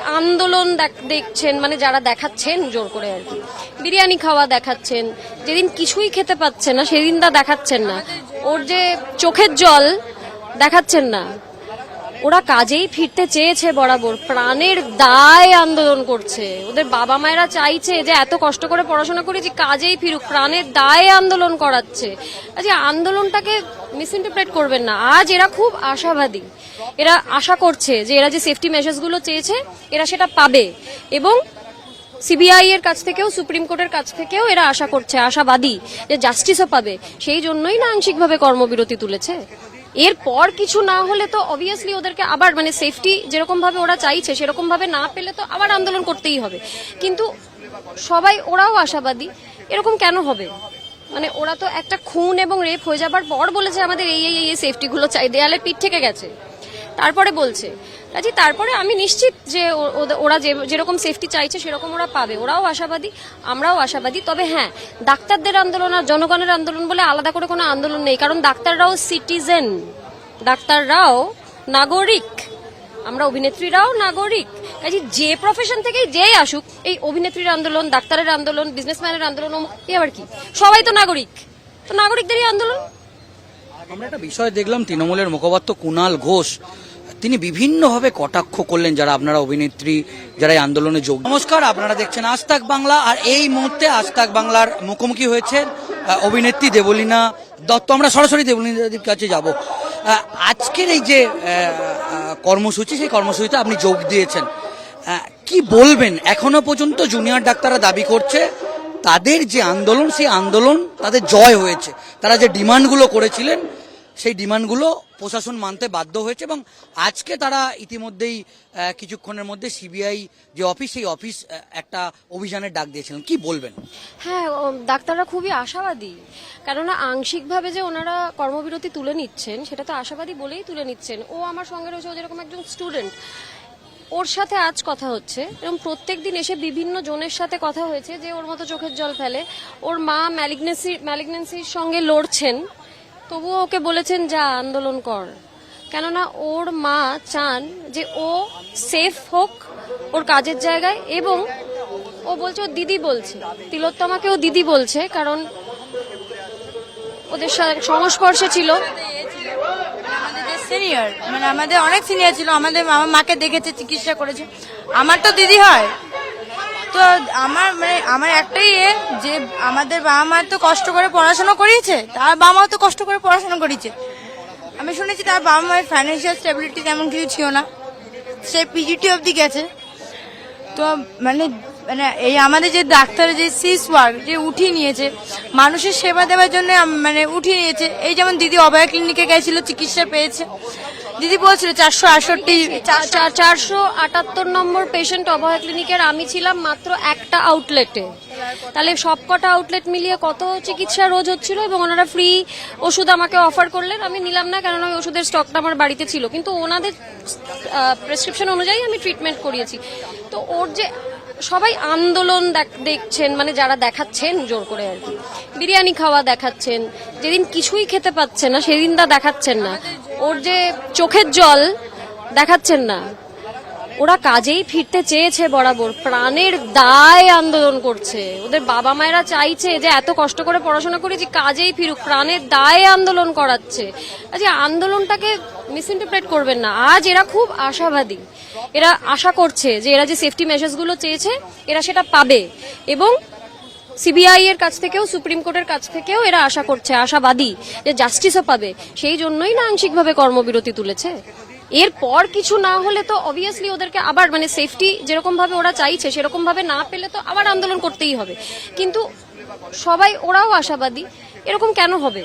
আন্দোলন দেখ- দেখছেন মানে যারা দেখাচ্ছেন জোর করে আর কি। বিরিয়ানি খাওয়া দেখাচ্ছেন, যেদিন কিছুই খেতে পাচ্ছে না, সেদিন তা দেখাচ্ছেন না। ওর যে চোখের জল দেখাচ্ছেন না। ওরা কাজেই ফিরতে চেয়েছে বরাবর। প্রাণের দায় আন্দোলন করছে। ওদের বাবা মায়েরা চাইছে যে এত কষ্ট করে পড়াশোনা করেছি কাজেই ফিরুক, প্রাণের দায়ে আন্দোলন করাচ্ছে। আজকে আন্দোলনটাকে মিসইন্টারপ্রেট করবেন না। আজ এরা খুব আশাবাদী। এরা আশা করছে যে এরা যে সেফটি মেজার্সগুলো চেয়েছে, এরা সেটা পাবে। এবং সিবিআই এর কাছ থেকেও সুপ্রিম কোর্টের কাছ থেকেও এরা আশা করছে, আশাবাদী যে জাস্টিসও পাবে। সেই জন্যই না আংশিকভাবে কর্মবিরতি তুলেছে? এরপর কিছু না হলে তো অবভিয়াসলি ওদেরকে আবার মানে সেফটি যেরকম ভাবে ওরা চাইছে সেরকম ভাবে না পেলে তো আবার আন্দোলন করতেই হবে। কিন্তু সবাই ওরাও আশাবাদী, এরকম কেন হবে? মানে ওরা তো একটা খুন এবং রেপ হয়ে যাবার পর বলেছে আমাদের এই এই এই সেফটিগুলো চাই দেয়ালে পিঠ থেকে গেছে। তারপরে বলছে। কাজে তারপরে আমি নিশ্চিত যে ওরা যে- যেরকম সেফটি চাইছে সেরকম ওরা পাবে। ওরাও আশাবাদী, আমরাও আশাবাদী। তবে হ্যাঁ ডাক্তারদের আন্দোলন আর জনগণের আন্দোলন বলে আলাদা করে কোনো আন্দোলন নেই। কারণ ডাক্তাররাও সিটিজেন ডাক্তাররাও নাগরিক। আমরা অভিনেত্রীরাও নাগরিক। কাজে যে প্রফেশন থেকেই যেই আসুক, এই অভিনেত্রীর আন্দোলন, ডাক্তারের আন্দোলন বিজনেসম্যানের আন্দোলন এ আবার কি? সবাই তো নাগরিক। তো নাগরিকদেরই আন্দোলন। আমরা একটা বিষয় দেখলাম, তৃণমূলের মুখপাত্র কুণাল ঘোষ তিনি বিভিন্নভাবে কটাক্ষ করলেন যারা আপনারা অভিনেত্রী যারা এই আন্দোলনে যোগ নমস্কার আপনারা দেখছেন আজতাক বাংলা আর এই মুহূর্তে আজতাক বাংলার মুখোমুখি হয়েছেন আহ, অভিনেত্রী দেবলীনা দত্ত। আমরা সরাসরি দেবলীনাদির কাছে যাব। আজকের এই যে কর্মসূচি সেই কর্মসূচিতে আপনি যোগ দিয়েছেন। কি বলবেন? এখনও পর্যন্ত জুনিয়র ডাক্তাররা দাবি করছে তাদের যে আন্দোলন সেই আন্দোলন তাদের জয় হয়েছে। তারা যে ডিমান্ডগুলো করেছিলেন সেই ডিমান্ডগুলো প্রশাসন মানতে বাধ্য হয়েছে এবং আজকে তারা ইতিমধ্যেই কিছুক্ষণের মধ্যে সিবিআই যে অফিস, সেই অফিস একটা অভিযানের ডাক দিয়েছিলেন। কি বলবেন? হ্যাঁ ডাক্তাররা খুবই আশাবাদী। কেননা আংশিকভাবে যে ওনারা কর্মবিরতি তুলে নিচ্ছেন, সেটা তো আশাবাদী বলেই তুলে নিচ্ছেন। ও আমার সঙ্গে রয়েছে, ও যেরকম একজন স্টুডেন্ট। ওর সাথে আজ কথা হচ্ছে। এবং প্রত্যেক দিন এসে বিভিন্ন জনের সাথে কথা হয়েছে যে ওর মতো চোখের জল ফেলে। ওর মা ম্যালিগনেসি ম্যালিগনেন্সির সঙ্গে লড়ছেন। তবুও ওকে বলেছেন, যা, আন্দোলন কর। কেননা ওর মা চান যে ও সেফ হোক ওর কাজের জায়গায় এবং ও বলছে, ও দিদি বলছে। তিলোত্তমাকে ও দিদি বলছে, কারণ ওদের সংস্পর্শে ছিল। সিনিয়র মানে আমাদের অনেক সিনিয়র ছিল। আমাদের আমার মাকে দেখেছে, চিকিৎসা করেছে। আমার তো দিদি হয়। তো আমার মানে আমার একটাই এ যে আমাদের বাবা মা তো কষ্ট করে পড়াশোনা করিয়েছে, তার বাবা মাও তো কষ্ট করে পড়াশোনা করিয়েছে। আমি শুনেছি তার বাবা মায়ের ফাইন্যান্সিয়াল স্টেবিলিটি তেমন কিছু ছিল না। সে পিজিটি অবধি গেছে। তো মানে মানে এই আমাদের যে ডাক্তার, যে সিস ওয়ার্ক যে উঠিয়ে নিয়েছে, মানুষের সেবা দেওয়ার জন্য মানে উঠিয়ে নিয়েছে, এই যেমন দিদি অভয়া ক্লিনিকে গেছিল, চিকিৎসা পেয়েছে। দিদি বলছিল চারশো আটষট্টি চারশো আটাত্তর নম্বর পেশেন্ট অভয় ক্লিনিকের আমি ছিলাম মাত্র একটা আউটলেটে তাহলে সবকটা আউটলেট মিলিয়ে কত চিকিৎসা রোজ হচ্ছিল এবং ওনারা ফ্রি ওষুধ আমাকে অফার করলেন? আমি নিলাম না কারণ ওই ওষুধের স্টকটা আমার বাড়িতে ছিল। কিন্তু ওনাদের প্রেসক্রিপশন অনুযায়ী আমি ট্রিটমেন্ট করিয়েছি। তো ওর যে সবাই আন্দোলন দেখ- দেখছেন মানে যারা দেখাচ্ছেন জোর করে আর কি। বিরিয়ানি খাওয়া দেখাচ্ছেন, যেদিন কিছুই খেতে পাচ্ছে না, সেদিন তা দেখাচ্ছেন না। ওর যে চোখের জল দেখাচ্ছেন না। ওরা কাজেই ফিরতে চেয়েছে বরাবর। প্রাণের দায় আন্দোলন করছে। ওদের বাবা মায়েরা চাইছে যে এত কষ্ট করে পড়াশোনা করেছি কাজেই ফিরুক, প্রাণের দায়ে আন্দোলন করাচ্ছে। আজকে আন্দোলনটাকে মিসইন্টারপ্রেট করবেন না। আজ এরা খুব আশাবাদী। এরা আশা করছে যে এরা যে সেফটি মেজার্সগুলো চেয়েছে, এরা সেটা পাবে। এবং সিবিআই এর কাছ থেকেও সুপ্রিম কোর্টের কাছ থেকেও এরা আশা করছে, আশাবাদী যে জাস্টিসও পাবে। সেই জন্যই না আংশিকভাবে কর্মবিরতি তুলেছে? এরপর কিছু না হলে তো অবভিয়াসলি ওদেরকে আবার মানে সেফটি যেরকম ভাবে ওরা চাইছে, সেরকম ভাবে না পেলে তো আবার আন্দোলন করতেই হবে। কিন্তু সবাই ওরাও আশাবাদী, এরকম কেন হবে?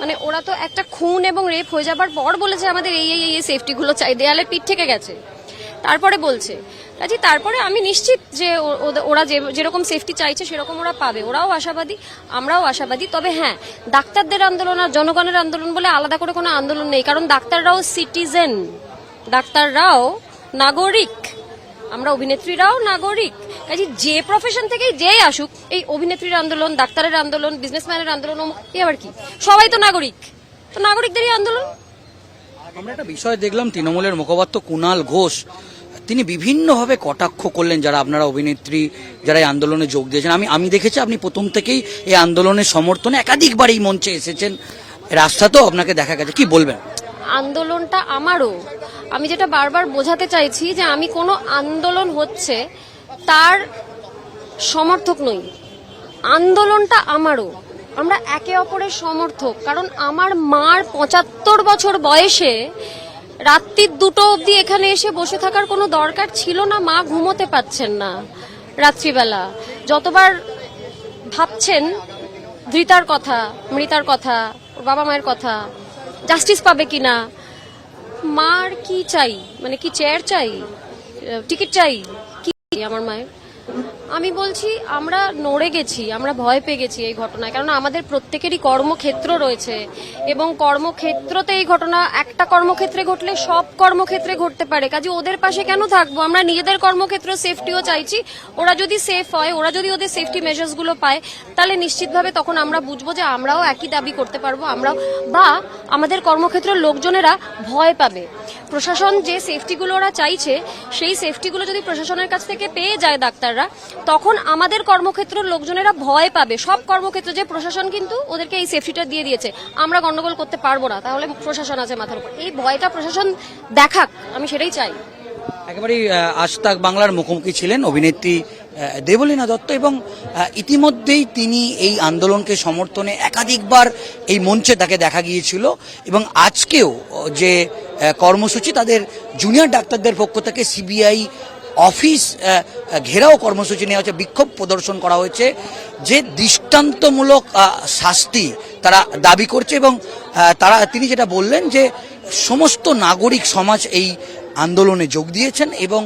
মানে ওরা তো একটা খুন এবং রেপ হয়ে যাবার পর বলেছে আমাদের এই এই এই সেফটি গুলো চাই, দেয়ালে পিঠ থেকে গেছে। তারপরে বলছে। কাজে তারপরে আমি নিশ্চিত যে ওরা যেরকম সেফটি চাইছে সেরকম ওরা পাবে। ওরাও আশাবাদী আমরাও আশাবাদী। তবে হ্যাঁ ডাক্তারদের আন্দোলন আর জনগণের আন্দোলন বলে আলাদা করে কোনো আন্দোলন নেই। কারণ ডাক্তাররাও সিটিজেন ডাক্তাররাও নাগরিক। আমরা অভিনেত্রীরাও নাগরিক। কাজে যে প্রফেশন থেকেই যেই আসুক এই অভিনেত্রীর আন্দোলন ডাক্তারের আন্দোলন বিজনেসম্যানের আন্দোলন অমুক, এ আবার কি? সবাই তো নাগরিক। তো নাগরিকদেরই আন্দোলন। আমরা একটা বিষয় দেখলাম তৃণমূলের মুখপাত্র কুণাল ঘোষ তিনি বিভিন্নভাবে কটাক্ষ করলেন যারা আপনারা অভিনেত্রী, যারা এই আন্দোলনে যোগ দিয়েছেন। আমি আমি দেখেছি আপনি প্রথম থেকেই এই আন্দোলনের সমর্থনে একাধিকবার এই মঞ্চে এসেছেন। রাস্তাতেও আপনাকে দেখা গেছে। কি বলবেন? আন্দোলনটা আমারও। আমি যেটা বারবার বোঝাতে চাইছি যে আমি কোনো আন্দোলন হচ্ছে তার সমর্থক নই। আন্দোলনটা আমারও। আমরা একে অপরের সমর্থক। কারণ আমার মার পঁচাত্তর বছর বয়সে রাত্রির দুটো অবধি এখানে এসে বসে থাকার কোনো দরকার ছিল না, মা ঘুমোতে পাচ্ছেন না রাত্রিবেলা। যতবার ভাবছেন, ধৃতার কথা, মৃতার কথা বাবা মায়ের কথা জাস্টিস পাবে কি না মার কি চাই? মানে কি চেয়ার চাই? টিকিট চাই? কি আমার মায়ের? আমি বলছি, আমরা নড়ে গেছি, আমরা ভয় পেয়ে গেছি এই ঘটনায়। কারণ আমাদের প্রত্যেকেরই কর্মক্ষেত্র রয়েছে এবং কর্মক্ষেত্রতে এই ঘটনা, একটা কর্মক্ষেত্রে ঘটলে সব কর্মক্ষেত্রে ঘটতে পারে। কাজে ওদের পাশে কেন থাকব? আমরা নিজেদের কর্মক্ষেত্র সেফটিও চাইছি। ওরা যদি সেফ হয়, ওরা যদি ওদের সেফটি মেজার্সগুলো পায়, তাহলে নিশ্চিতভাবে তখন আমরা বুঝব যে আমরাও একই দাবি করতে পারব, আমরাও, বা আমাদের কর্মক্ষেত্রের লোকজনেরা ভয় পাবে। প্রশাসন যে সেফটিগুলো ওরা চাইছে, সেই সেফটিগুলো যদি প্রশাসনের কাছ থেকে পেয়ে যায় ডাক্তাররা তখন আমাদের কর্মক্ষেত্রের লোকজনেরা ভয় পাবে। সব কর্মক্ষেত্রে যে প্রশাসন কিন্তু ওদেরকে এই সেফটিটা দিয়ে দিয়েছে। আমরা গন্ডগোল করতে পারব না। তাহলে প্রশাসন আছে মাথার উপর। এই ভয়টা প্রশাসন দেখাক আমি সেটাই চাই। একেবারেই আহ, আজ তাক বাংলার মুখোমুখি ছিলেন অভিনেত্রী দেবলীনা দত্ত এবং ইতিমধ্যেই তিনি এই আন্দোলনকে সমর্থনে একাধিকবার এই মঞ্চে তাকে দেখা গিয়েছিল এবং আজকেও যে কর্মসূচি তাদের জুনিয়র ডাক্তারদের পক্ষ থেকে সিবিআই অফিস ঘেরাও কর্মসূচি নেওয়া হচ্ছে বিক্ষোভ প্রদর্শন করা হয়েছে, যে দৃষ্টান্তমূলক শাস্তি তারা দাবি করছে এবং তারা, তিনি যেটা বললেন যে সমস্ত নাগরিক সমাজ এই আন্দোলনে যোগ দিয়েছেন এবং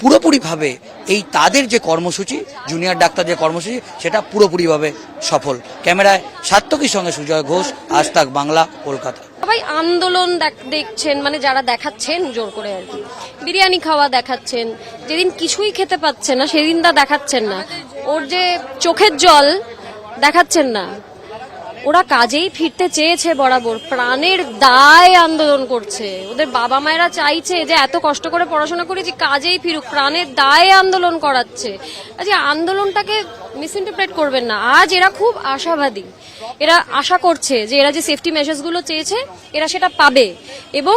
পুরোপুরিভাবে এই তাদের যে কর্মসূচি জুনিয়র ডাক্তার যে কর্মসূচি, সেটা পুরোপুরিভাবে সফল। ক্যামেরায় সার্থকীর সঙ্গে সুজয় ঘোষ আজ তাক বাংলা, কলকাতা। সবাই আন্দোলন দেখ- দেখছেন মানে যারা দেখাচ্ছেন জোর করে আর কি। বিরিয়ানি খাওয়া দেখাচ্ছেন, যেদিন কিছুই খেতে পাচ্ছেন না সেদিন তা দেখাচ্ছেন না। ওর যে চোখের জল দেখাচ্ছেন না। ওরা কাজেই ফিরতে চেয়েছে বরাবর। প্রাণের দায় আন্দোলন করছে। ওদের বাবা মায়েরা চাইছে যে এত কষ্ট করে পড়াশোনা করেছি কাজেই ফিরুক, প্রাণের দায়ে আন্দোলন করাচ্ছে। আজকে আন্দোলনটাকে মিসইন্টারপ্রেট করবেন না। আজ এরা খুব আশাবাদী। এরা আশা করছে যে এরা যে সেফটি মেজার্সগুলো চেয়েছে, এরা সেটা পাবে। এবং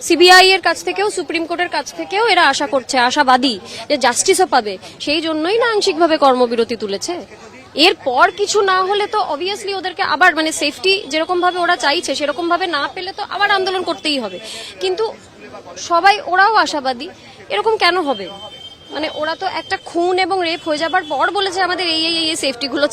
সিবিআই এর কাছ থেকেও সুপ্রিম কোর্টের কাছ থেকেও এরা আশা করছে, আশাবাদী যে জাস্টিসও পাবে। সেই জন্যই না আংশিকভাবে কর্মবিরতি তুলেছে? এরপর কিছু না হলে তো অবভিয়াসলি ওদেরকে আবার মানে সেফটি যেরকম ভাবে ওরা চাইছে, সেরকম ভাবে না পেলে তো আবার আন্দোলন করতেই হবে। কিন্তু সবাই ওরাও আশাবাদী, এরকম কেন হবে? মানে ওরা তো একটা খুন এবং রেপ হয়ে যাবার পর বলেছে আমাদের এই এই এই সেফটি গুলো